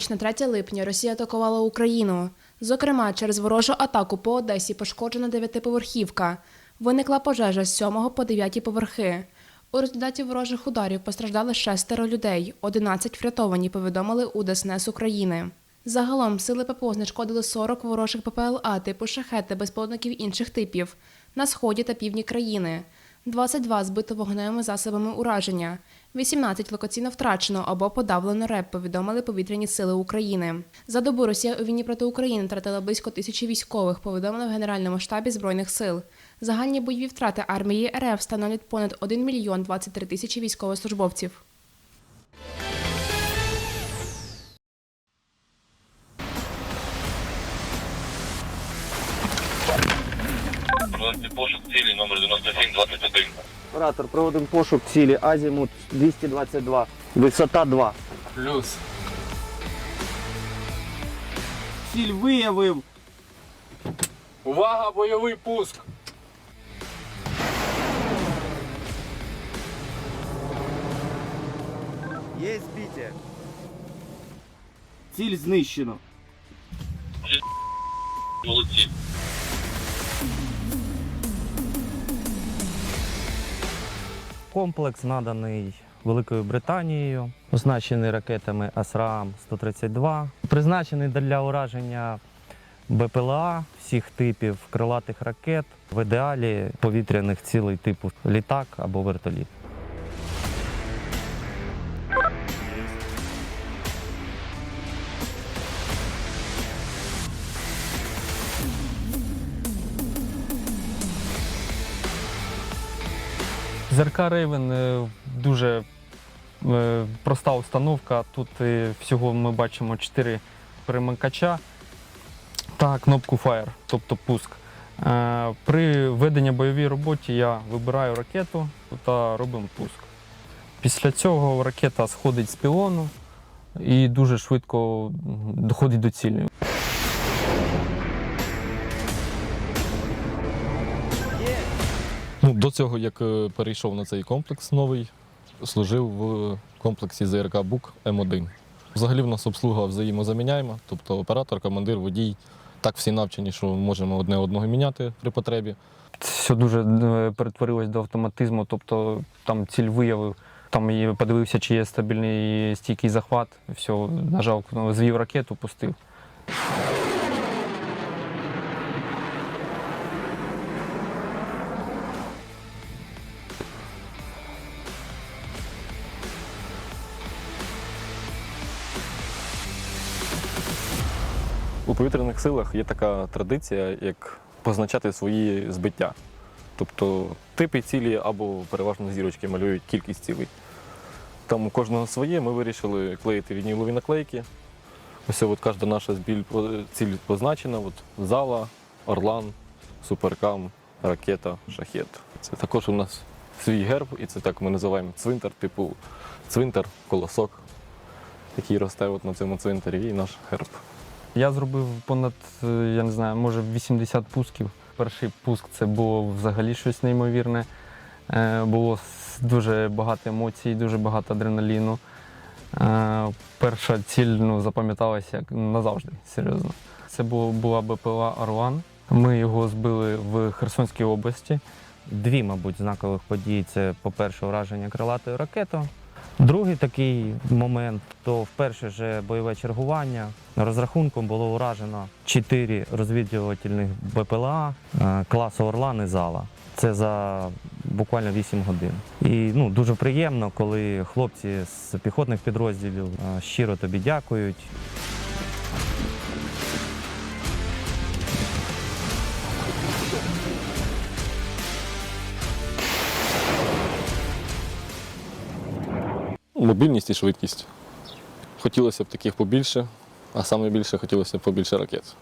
ніч на 3 липня Росія атакувала Україну. Зокрема, через ворожу атаку по Одесі пошкоджена дев'ятиповерхівка. Виникла пожежа з 7 по 9 поверхи. У результаті ворожих ударів постраждали шестеро людей, 11 врятовані, повідомили у ДСНС України. Загалом сили ППО знешкодили 40 ворожих ППЛА типу шахет та безпілотників інших типів на сході та півдні країни. 22 збито вогневими засобами ураження, 18 локаційно втрачено або подавлено РЕП, повідомили повітряні сили України. За добу Росія у війні проти України втратила близько тисячі військових, повідомили в Генеральному штабі Збройних сил. Загальні бойові втрати армії РФ становлять понад 1 мільйон 23 тисячі військовослужбовців. Проводити пошук цілі номер 9721. Оператор, проводимо пошук цілі Азімут 222, висота 2. Плюс. Ціль виявив. Увага, бойовий пуск. Є збиття. Ціль знищено. Молодці. Комплекс наданий Великою Британією, оснащений ракетами АСРААМ-132, призначений для ураження БПЛА всіх типів крилатих ракет, в ідеалі повітряних цілей типу літак або вертоліт. ЗРК Рейвен е, дуже е, проста установка. Тут всього ми бачимо 4 перемикача та кнопку Fire, тобто пуск. Е, При веденні бойовій роботі я вибираю ракету та робимо пуск. Після цього ракета сходить з пілону і дуже швидко доходить до цілі. До цього, як е, перейшов на цей комплекс новий, служив в комплексі ЗРК БУК М1. Взагалі в нас обслуга взаємозаміняєма, тобто оператор, командир, водій. Так всі навчені, що можемо одне одного міняти при потребі. все дуже е, перетворилось до автоматизму, тобто там ціль виявив, там і подивився, чи є стабільний стійкий захват, все, нажав, звів ракету, пустив. Повітряних силах є така традиція, як позначати свої збиття. Тобто типи цілі або переважно зірочки малюють кількість цілей. Там у кожного своє, ми вирішили клеїти вінілові наклейки. Ось от кожна наша ціль позначена. От зала, Орлан, Суперкам, ракета, шахет. Це також у нас свій герб, і це так ми називаємо цвинтар, типу цвинтар, колосок, який росте от на цьому цвинтарі, і наш герб. Я зробив понад, е, я не знаю, може 80 пусків. Перший пуск це було взагалі щось неймовірне. Е, Було дуже багато емоцій, дуже багато адреналіну. Е, Перша ціль ну, запам'яталася назавжди, серйозно. Це було, була БПЛА Орлан. Ми його збили в Херсонській області. Дві, мабуть, знакових події це, по-перше, ураження крилатою ракетою. Другий такий момент то вперше же бойове чергування. Розрахунком було уражено чотири розвідувальних БПЛА е, класу Орлан і Зала. Це за буквально 8 годин. І ну, дуже приємно, коли хлопці з піхотних підрозділів е, щиро тобі дякують. Мобільність і швидкість. Хотілося б таких побільше, а саме більше хотілося б побільше ракет.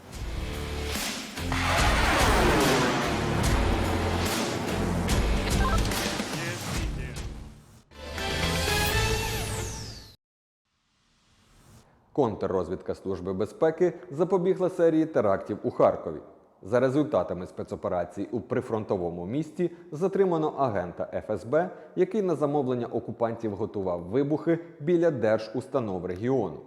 Контррозвідка Служби безпеки запобігла серії терактів у Харкові. За результатами спецоперації у прифронтовому місті затримано агента ФСБ, який на замовлення окупантів готував вибухи біля держустанов регіону.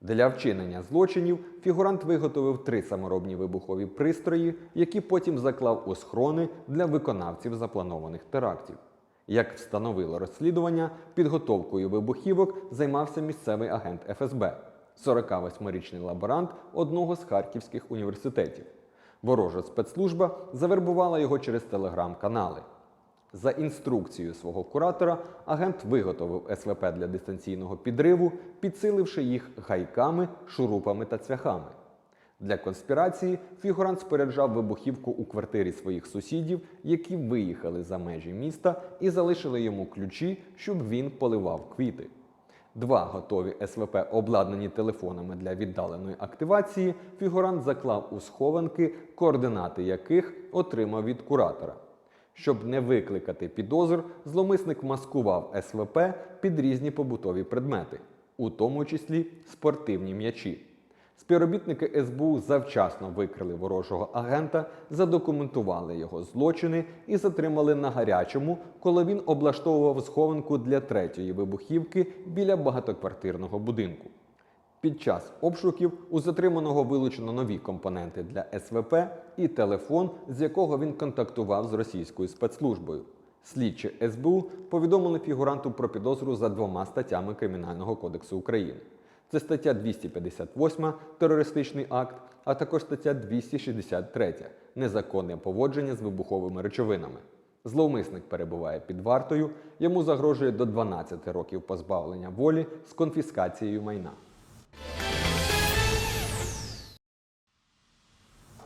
Для вчинення злочинів фігурант виготовив три саморобні вибухові пристрої, які потім заклав у схрони для виконавців запланованих терактів. Як встановило розслідування, підготовкою вибухівок займався місцевий агент ФСБ, 48-річний лаборант одного з харківських університетів. Ворожа спецслужба завербувала його через телеграм-канали. За інструкцією свого куратора, агент виготовив СВП для дистанційного підриву, підсиливши їх гайками, шурупами та цвяхами. Для конспірації фігурант споряджав вибухівку у квартирі своїх сусідів, які виїхали за межі міста і залишили йому ключі, щоб він поливав квіти. Два готові СВП, обладнані телефонами для віддаленої активації, фігурант заклав у схованки, координати яких отримав від куратора. Щоб не викликати підозр, зломисник маскував СВП під різні побутові предмети, у тому числі спортивні м'ячі. Співробітники СБУ завчасно викрили ворожого агента, задокументували його злочини і затримали на гарячому, коли він облаштовував схованку для третьої вибухівки біля багатоквартирного будинку. Під час обшуків у затриманого вилучено нові компоненти для СВП і телефон, з якого він контактував з російською спецслужбою. Слідчі СБУ повідомили фігуранту про підозру за двома статтями Кримінального кодексу України. Це стаття 258 терористичний акт, а також стаття 263 незаконне поводження з вибуховими речовинами. Зловмисник перебуває під вартою, йому загрожує до 12 років позбавлення волі з конфіскацією майна.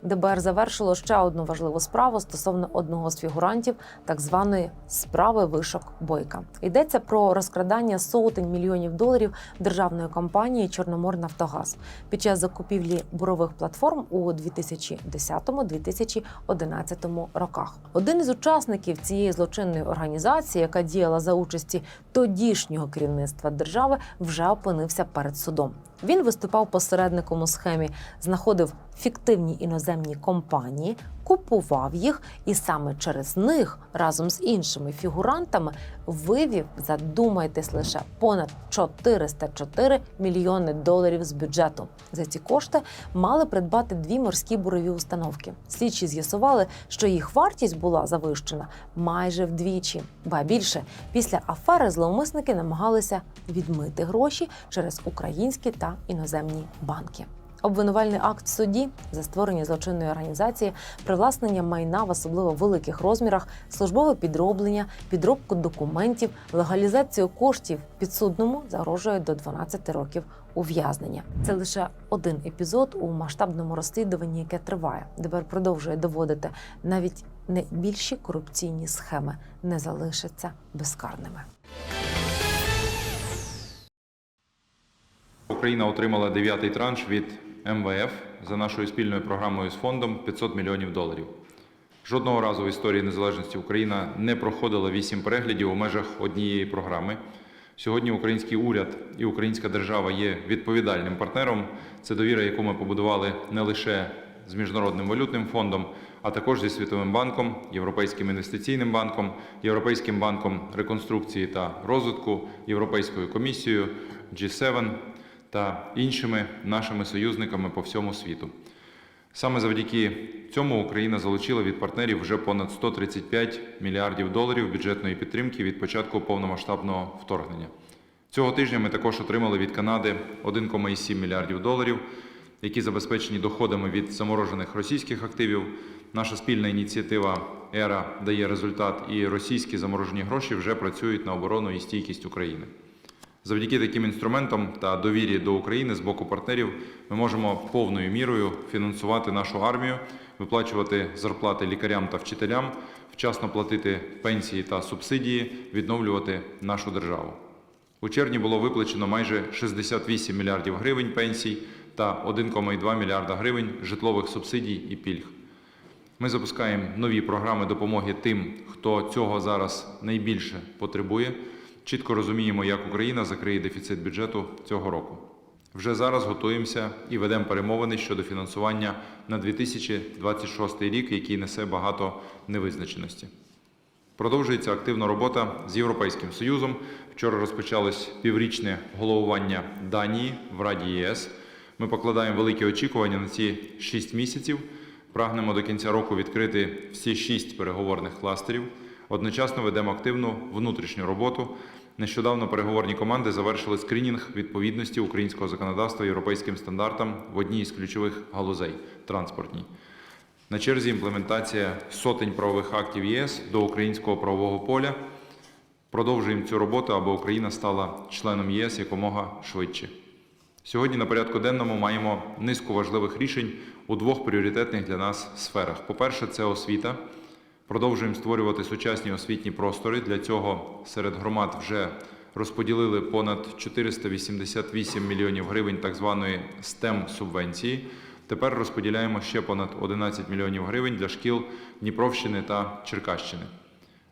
ДБР завершило ще одну важливу справу стосовно одного з фігурантів так званої справи вишок бойка. Йдеться про розкрадання сотень мільйонів доларів державної компанії Чорноморнафтогаз під час закупівлі бурових платформ у 2010-2011 роках. Один із учасників цієї злочинної організації, яка діяла за участі тодішнього керівництва держави, вже опинився перед судом. Він виступав посередником у схемі, знаходив фіктивні іноземні компанії, купував їх і саме через них разом з іншими фігурантами вивів, задумайтесь лише понад 404 мільйони доларів з бюджету. За ці кошти мали придбати дві морські бурові установки. Слідчі з'ясували, що їх вартість була завищена майже вдвічі. Ба більше після афери зловмисники намагалися відмити гроші через українські та іноземні банки. Обвинувальний акт в суді за створення злочинної організації, привласнення майна в особливо великих розмірах, службове підроблення, підробку документів, легалізацію коштів підсудному загрожує до 12 років ув'язнення. Це лише один епізод у масштабному розслідуванні, яке триває. ДБР продовжує доводити навіть найбільші корупційні схеми не залишаться безкарними. Україна отримала дев'ятий транш від МВФ за нашою спільною програмою з фондом 500 мільйонів доларів. Жодного разу в історії незалежності Україна не проходила вісім переглядів у межах однієї програми. Сьогодні український уряд і українська держава є відповідальним партнером. Це довіра, яку ми побудували не лише з Міжнародним валютним фондом, а також зі Світовим банком, Європейським інвестиційним банком, Європейським банком реконструкції та розвитку, Європейською комісією, G7 та іншими нашими союзниками по всьому світу. Саме завдяки цьому Україна залучила від партнерів вже понад 135 мільярдів доларів бюджетної підтримки від початку повномасштабного вторгнення. Цього тижня ми також отримали від Канади 1,7 мільярдів доларів, які забезпечені доходами від заморожених російських активів. Наша спільна ініціатива ЕРА дає результат, і російські заморожені гроші вже працюють на оборону і стійкість України. Завдяки таким інструментам та довірі до України з боку партнерів ми можемо повною мірою фінансувати нашу армію, виплачувати зарплати лікарям та вчителям, вчасно платити пенсії та субсидії, відновлювати нашу державу. У червні було виплачено майже 68 мільярдів гривень пенсій та 1,2 мільярда гривень житлових субсидій і пільг. Ми запускаємо нові програми допомоги тим, хто цього зараз найбільше потребує. Чітко розуміємо, як Україна закриє дефіцит бюджету цього року. Вже зараз готуємося і ведемо перемовини щодо фінансування на 2026 рік, який несе багато невизначеності. Продовжується активна робота з Європейським Союзом. Вчора розпочалось піврічне головування Данії в Раді ЄС. Ми покладаємо великі очікування на ці 6 місяців. Прагнемо до кінця року відкрити всі 6 переговорних кластерів. Одночасно ведемо активну внутрішню роботу. Нещодавно переговорні команди завершили скринінг відповідності українського законодавства європейським стандартам в одній із ключових галузей транспортній. На черзі імплементація сотень правових актів ЄС до українського правового поля. Продовжуємо цю роботу, аби Україна стала членом ЄС якомога швидше. Сьогодні на порядку денному маємо низку важливих рішень у двох пріоритетних для нас сферах. По-перше, це освіта. Продовжуємо створювати сучасні освітні простори. Для цього серед громад вже розподілили понад 488 мільйонів гривень так званої STEM субвенції. Тепер розподіляємо ще понад 11 мільйонів гривень для шкіл Дніпровщини та Черкащини.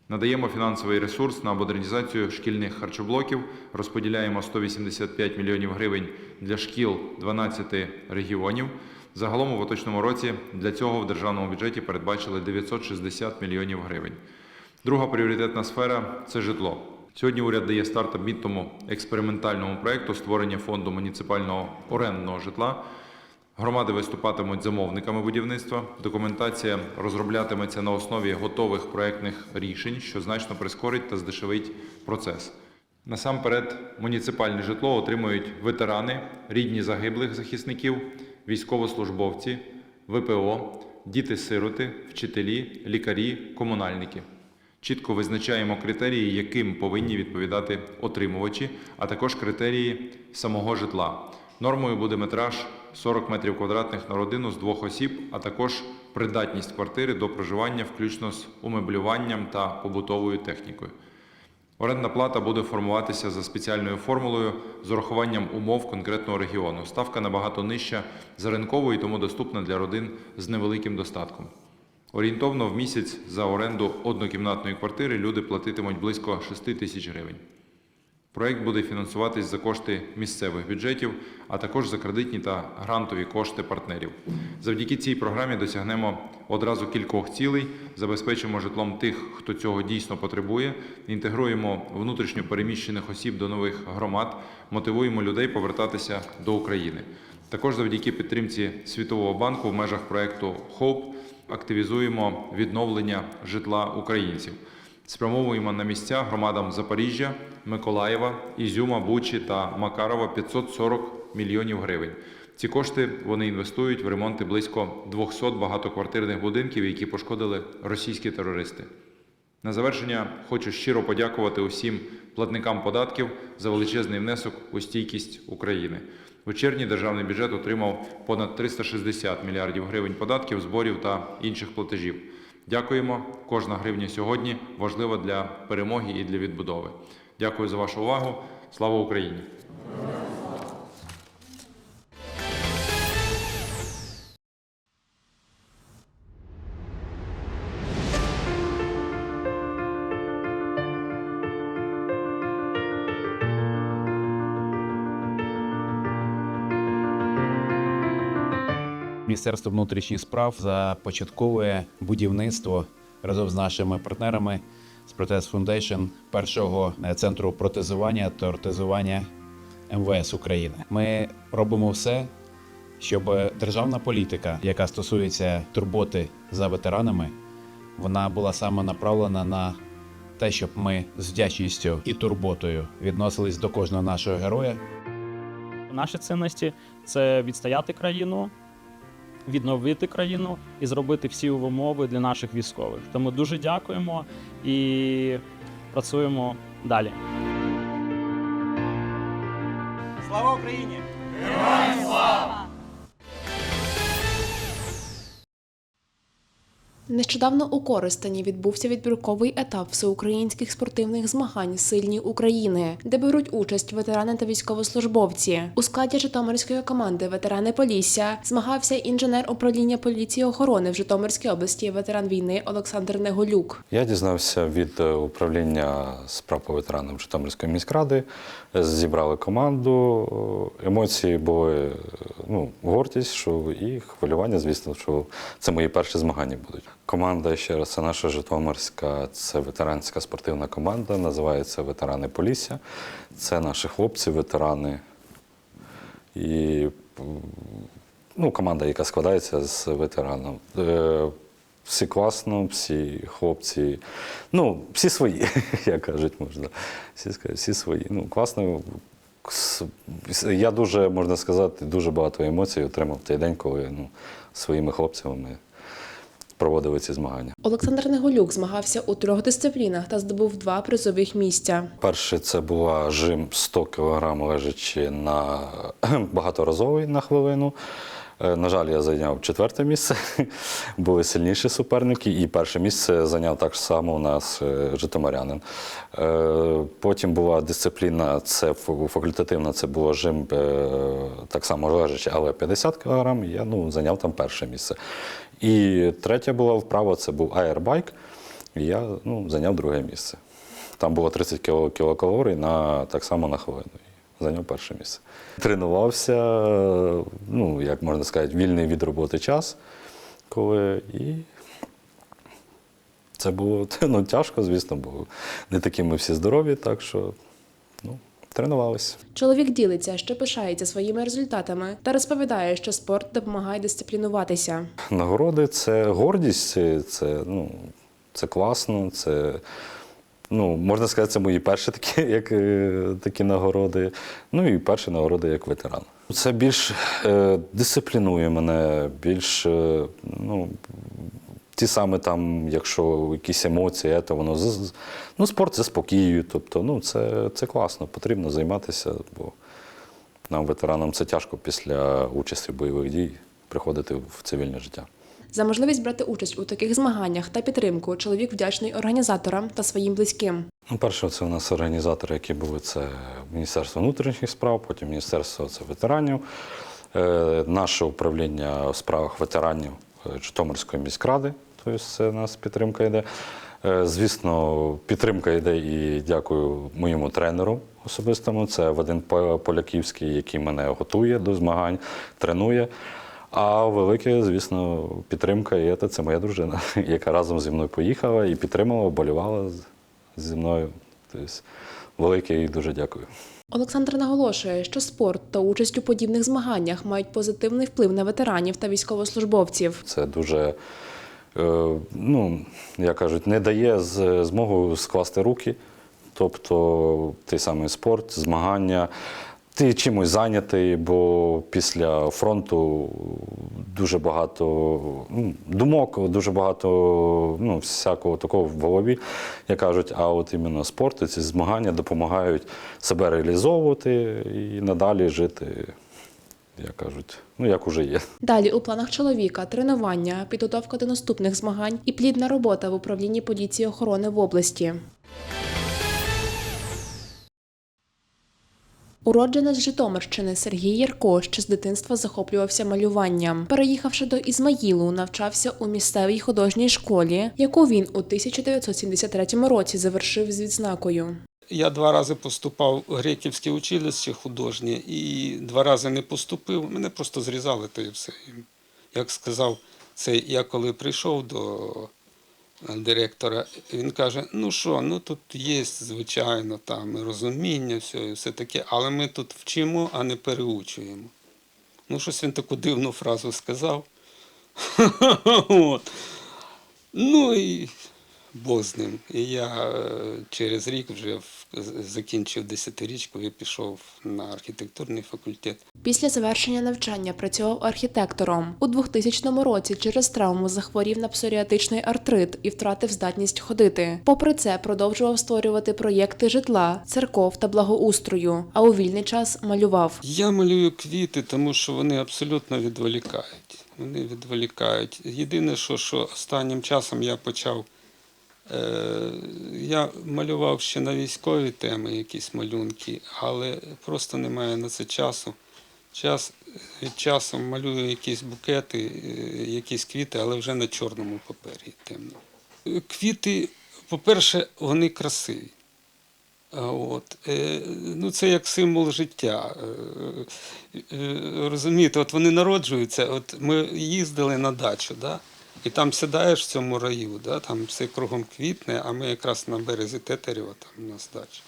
Надаємо фінансовий ресурс на модернізацію шкільних харчоблоків, розподіляємо 185 мільйонів гривень для шкіл 12 регіонів. Загалом у поточному році для цього в державному бюджеті передбачили 960 мільйонів гривень. Друга пріоритетна сфера це житло. Сьогодні уряд дає старт обмітному експериментальному проекту створення фонду муніципального орендного житла. Громади виступатимуть замовниками будівництва. Документація розроблятиметься на основі готових проектних рішень, що значно прискорить та здешевить процес. Насамперед, муніципальне житло отримують ветерани, рідні загиблих захисників, військовослужбовці, ВПО, діти-сироти, вчителі, лікарі, комунальники. Чітко визначаємо критерії, яким повинні відповідати отримувачі, а також критерії самого житла. Нормою буде метраж 40 метрів квадратних на родину з двох осіб, а також придатність квартири до проживання, включно з умеблюванням та побутовою технікою. Орендна плата буде формуватися за спеціальною формулою з урахуванням умов конкретного регіону. Ставка набагато нижча за ринковою, тому доступна для родин з невеликим достатком. Орієнтовно в місяць за оренду однокімнатної квартири люди платитимуть близько 6 тисяч гривень. Проект буде фінансуватись за кошти місцевих бюджетів, а також за кредитні та грантові кошти партнерів. Завдяки цій програмі досягнемо одразу кількох цілей, забезпечимо житлом тих, хто цього дійсно потребує, інтегруємо внутрішньо переміщених осіб до нових громад, мотивуємо людей повертатися до України. Також завдяки підтримці Світового банку в межах проекту HOPE активізуємо відновлення житла українців. Спрямовуємо на місця громадам Запоріжжя, Миколаєва, Ізюма, Бучі та Макарова 540 мільйонів гривень. Ці кошти вони інвестують в ремонти близько 200 багатоквартирних будинків, які пошкодили російські терористи. На завершення хочу щиро подякувати усім платникам податків за величезний внесок у стійкість України. У червні державний бюджет отримав понад 360 мільярдів гривень податків, зборів та інших платежів. Дякуємо. Кожна гривня сьогодні важлива для перемоги і для відбудови. Дякую за вашу увагу. Слава Україні! Міністерство внутрішніх справ започатковує будівництво разом з нашими партнерами з Протез Foundation першого е, центру протезування та ортезування МВС України. Ми робимо все, щоб державна політика, яка стосується турботи за ветеранами, вона була саме направлена на те, щоб ми з вдячністю і турботою відносились до кожного нашого героя. Наші цінності це відстояти країну, відновити країну і зробити всі умови для наших військових. Тому дуже дякуємо і працюємо далі. Слава Україні! Нещодавно у Коростені відбувся відбірковий етап всеукраїнських спортивних змагань Сильні України, де беруть участь ветерани та військовослужбовці. У складі Житомирської команди ветерани Полісся змагався інженер управління поліції охорони в Житомирській області, ветеран війни Олександр Неголюк. Я дізнався від е, управління справ по ветеранам Житомирської міськради. Зібрали команду. Емоції були е, ну, гордість, що і хвилювання, звісно, що це мої перші змагання будуть. Команда ще раз, це наша Житомирська, це ветеранська спортивна команда, називається Ветерани Полісся. Це наші хлопці, ветерани. І ну, команда, яка складається з ветеранів. Всі класно, всі хлопці, ну, всі свої, як кажуть, можна. Всі, всі свої. Ну, класно. Я дуже, можна сказати, дуже багато емоцій отримав той день, коли ну, своїми хлопцями ми проводили ці змагання. Олександр Неголюк змагався у трьох дисциплінах та здобув два призових місця. Перше це була жим 100 кг лежачи на багаторазовий на хвилину. Е, На жаль, я зайняв четверте місце. Були сильніші суперники, і перше місце зайняв так само у нас е, житомирянин. Е, Потім була дисципліна, це факультативна, це було жим так само лежачи, але 50 кг. Я ну, зайняв там перше місце. І третя була вправа, це був аербайк. І я ну, зайняв друге місце. Там було 30 кілокалорій на, так само на хвилину. Зайняв перше місце. Тренувався, ну, як можна сказати, вільний від роботи час, коли і це було ну, тяжко, звісно, бо не такі ми всі здорові, так що ну, тренувалися. Чоловік ділиться, що пишається своїми результатами та розповідає, що спорт допомагає дисциплінуватися. Нагороди це гордість, це, ну, це класно, це, ну, можна сказати, це мої перші такі, як, е, такі нагороди. Ну і перші нагороди як ветеран. Це більш е, дисциплінує мене, більш е, ну, ті саме там, якщо якісь емоції, то воно ну, спорт заспокоює. Тобто, ну, це, це класно, потрібно займатися, бо нам, ветеранам, це тяжко після участі в бойових дій приходити в цивільне життя. За можливість брати участь у таких змаганнях та підтримку чоловік вдячний організаторам та своїм близьким. Ну, перше, це у нас організатори, які були це Міністерство внутрішніх справ, потім Міністерство це ветеранів, е, наше управління у справах ветеранів е, Житомирської міськради, тобто це у нас підтримка йде. Е, Звісно, підтримка йде і дякую моєму тренеру особистому. Це Вадим Поляківський, який мене готує до змагань, тренує. А велике, звісно, підтримка і це, це моя дружина, яка разом зі мною поїхала і підтримала, вболівала з- зі мною. Тобто, велике і дуже дякую. Олександр наголошує, що спорт та участь у подібних змаганнях мають позитивний вплив на ветеранів та військовослужбовців. Це дуже, е, ну, як кажуть, не дає змогу скласти руки. Тобто той самий спорт, змагання. Ти чимось зайнятий, бо після фронту дуже багато ну, думок, дуже багато ну, всякого такого в голові, як кажуть, а от іменно спорт, ці змагання допомагають себе реалізовувати і надалі жити, як кажуть, ну як уже є. Далі у планах чоловіка тренування, підготовка до наступних змагань і плідна робота в управлінні поліції охорони в області. Уродженець Житомирщини Сергій Ярко ще з дитинства захоплювався малюванням. Переїхавши до Ізмаїлу, навчався у місцевій художній школі, яку він у 1973 році завершив з відзнакою. Я два рази поступав в греківське училище художнє і два рази не поступив. Мене просто зрізали та і все. Як сказав, це я коли прийшов до директора, він каже: ну що, ну тут є, звичайно, там розуміння, все, і все таке, але ми тут вчимо, а не переучуємо. Ну, щось він таку дивну фразу сказав. Ну і Бог з ним. І я е, через рік вже в- закінчив десятирічку і пішов на архітектурний факультет. Після завершення навчання працював архітектором. У 2000 році через травму захворів на псоріатичний артрит і втратив здатність ходити. Попри це, продовжував створювати проєкти житла, церков та благоустрою, а у вільний час малював. Я малюю квіти, тому що вони абсолютно відволікають. Вони відволікають. Єдине, що, що останнім часом я почав. Е, я малював ще на військові теми якісь малюнки, але просто немає на це часу. Час від малюю якісь букети, е, якісь квіти, але вже на чорному папері темно. Квіти, по-перше, вони красиві. От. е, Ну, це як символ життя. Розумієте, от вони народжуються. От ми їздили на дачу, да? І там сідаєш в цьому раю, да, там все кругом квітне, а ми якраз на березі Тетерєва, там у нас дача.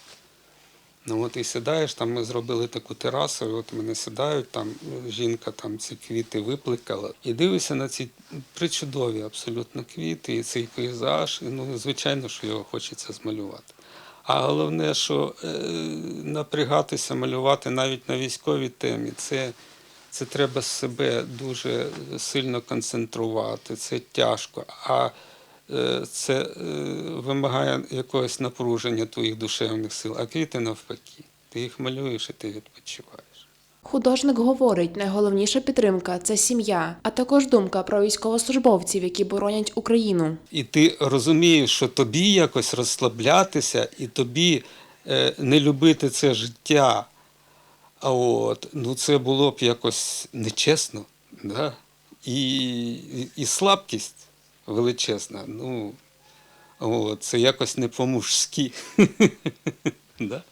Ну от і сідаєш, там ми зробили таку терасу, і от вони сідають, там е, жінка там ці квіти випликала. І дивишся на ці причудові абсолютно квіти, і цей пейзаж. І, ну, звичайно, що його хочеться змалювати. А головне, що е, напрягатися, малювати навіть на військовій темі, це, це треба себе дуже сильно концентрувати, це тяжко. А е, це е, вимагає якогось напруження твоїх душевних сил, а квіти навпаки. Ти їх малюєш і ти відпочиваєш. Художник говорить, найголовніша підтримка це сім'я, а також думка про військовослужбовців, які боронять Україну. І ти розумієш, що тобі якось розслаблятися і тобі е, не любити це життя. А от, ну це було б якось нечесно, да? і, і, слабкість величезна. Ну, от, це якось не по-мужськи. да?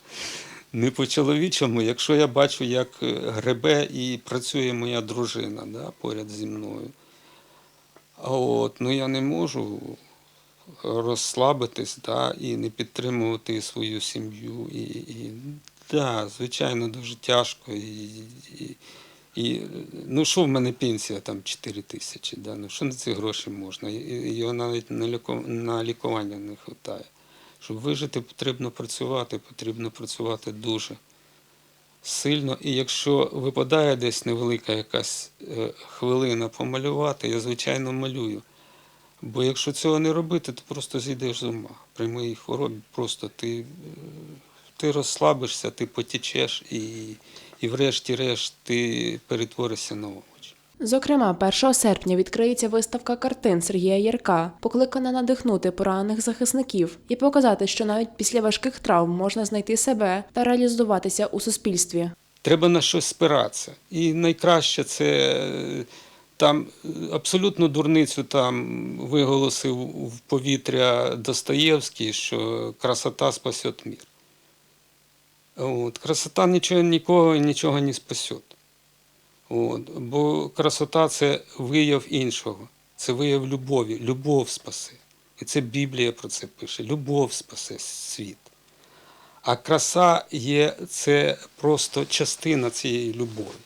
Не по-чоловічому, якщо я бачу, як е, гребе і працює моя дружина да, поряд зі мною. А от, ну я не можу розслабитись да, і не підтримувати свою сім'ю. І, і да, звичайно, дуже тяжко. І, і, і, ну що в мене пенсія там 4 тисячі, да? ну що на ці гроші можна? Його навіть на, ліку, на лікування не вистачає. Щоб вижити, потрібно працювати, потрібно працювати дуже сильно. І якщо випадає десь невелика якась е, хвилина помалювати, я звичайно малюю. Бо якщо цього не робити, то просто зійдеш з ума. При моїй хворобі просто ти, е, ти розслабишся, ти потічеш і, і врешті-решт ти перетворишся на овоч. Зокрема, 1 серпня відкриється виставка картин Сергія Ярка, покликана надихнути поранених захисників і показати, що навіть після важких травм можна знайти себе та реалізуватися у суспільстві. Треба на щось спиратися. І найкраще це е, там е, абсолютно дурницю там виголосив в повітря Достоєвський, що красота спасет мір. От. Красота нічого нікого і нічого не спасет. От. Бо красота це вияв іншого, це вияв любові. Любов спасе. І це Біблія про це пише. Любов спасе світ. А краса є це просто частина цієї любові.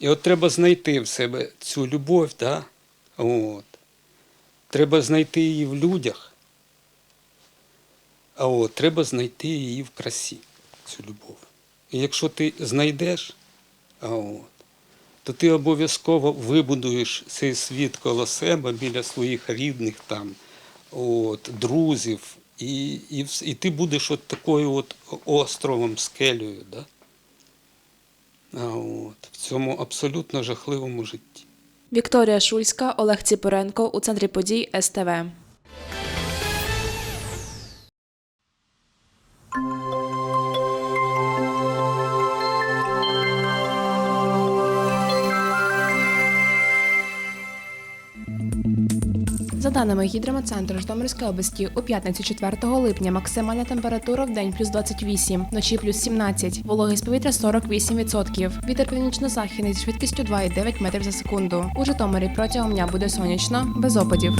І от треба знайти в себе цю любов, да? от. треба знайти її в людях, а от, треба знайти її в красі, цю любов. І якщо ти знайдеш, от, то ти обов'язково вибудуєш цей світ коло себе біля своїх рідних там, от, друзів, і, і, і ти будеш от такою от островом, скелею, да? от, в цьому абсолютно жахливому житті. Вікторія Шульська, Олег Ціпоренко у центрі подій СТВ. Даними гідрометцентру Житомирської області, у п'ятницю 4 липня максимальна температура в день плюс 28, вночі плюс 17, вологість повітря 48%. Вітер північно-західний зі швидкістю 2,9 метрів за секунду. У Житомирі протягом дня буде сонячно, без опадів.